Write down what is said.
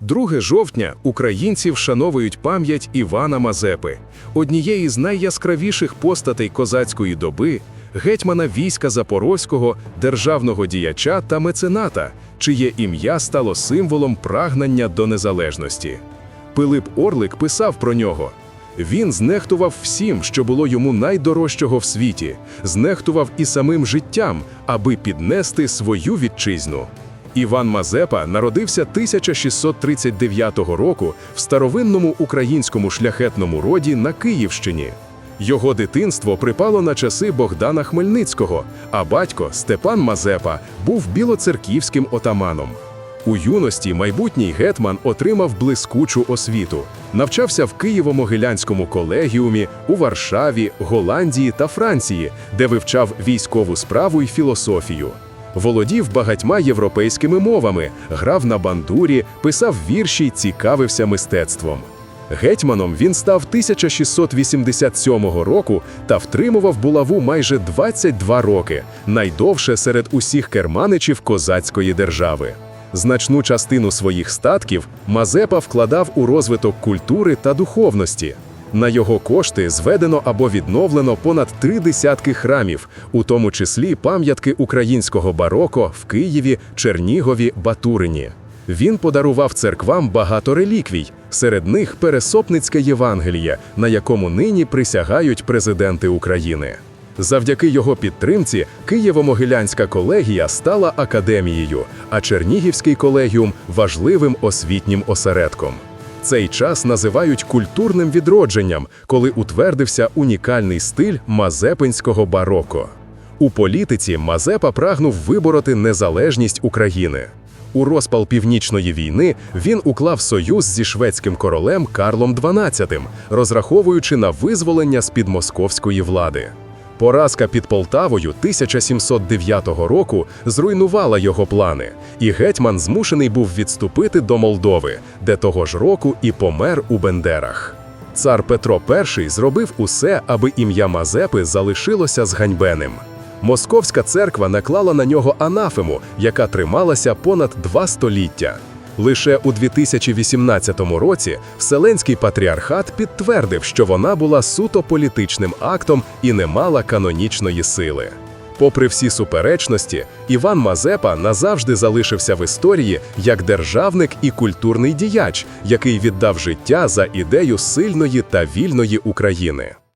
2 жовтня українці вшановують пам'ять Івана Мазепи, однієї з найяскравіших постатей козацької доби, гетьмана війська Запорозького, державного діяча та мецената, чиє ім'я стало символом прагнення до незалежності. Пилип Орлик писав про нього. Він знехтував всім, що було йому найдорожчого в світі, знехтував і самим життям, аби піднести свою вітчизну. Іван Мазепа народився 1639 року в старовинному українському шляхетному роді на Київщині. Його дитинство припало на часи Богдана Хмельницького, а батько Степан Мазепа був білоцерківським отаманом. У юності майбутній гетман отримав блискучу освіту, навчався в Києво-Могилянському колегіумі, у Варшаві, Голландії та Франції, де вивчав військову справу й філософію. Володів багатьма європейськими мовами, грав на бандурі, писав вірші й цікавився мистецтвом. Гетьманом він став 1687 року та втримував булаву майже 22 роки, найдовше серед усіх керманичів козацької держави. Значну частину своїх статків Мазепа вкладав у розвиток культури та духовності. На його кошти зведено або відновлено понад три десятки храмів, у тому числі пам'ятки українського бароко в Києві, Чернігові, Батурині. Він подарував церквам багато реліквій, серед них Пересопницьке Євангеліє, на якому нині присягають президенти України. Завдяки його підтримці Києво-Могилянська колегія стала академією, а Чернігівський колегіум важливим освітнім осередком. Цей час називають культурним відродженням, коли утвердився унікальний стиль мазепинського бароко. У політиці Мазепа прагнув вибороти незалежність України. У розпал північної війни він уклав союз зі шведським королем Карлом XII, розраховуючи на визволення з-під московської влади. Поразка під Полтавою 1709 року зруйнувала його плани, і гетьман змушений був відступити до Молдови, де того ж року і помер у Бендерах. Цар Петро І зробив усе, аби ім'я Мазепи залишилося зганьбеним. Московська церква наклала на нього анафему, яка трималася понад два століття. Лише у 2018 році Вселенський патріархат підтвердив, що вона була суто політичним актом і не мала канонічної сили. Попри всі суперечності, Іван Мазепа назавжди залишився в історії як державник і культурний діяч, який віддав життя за ідею сильної та вільної України.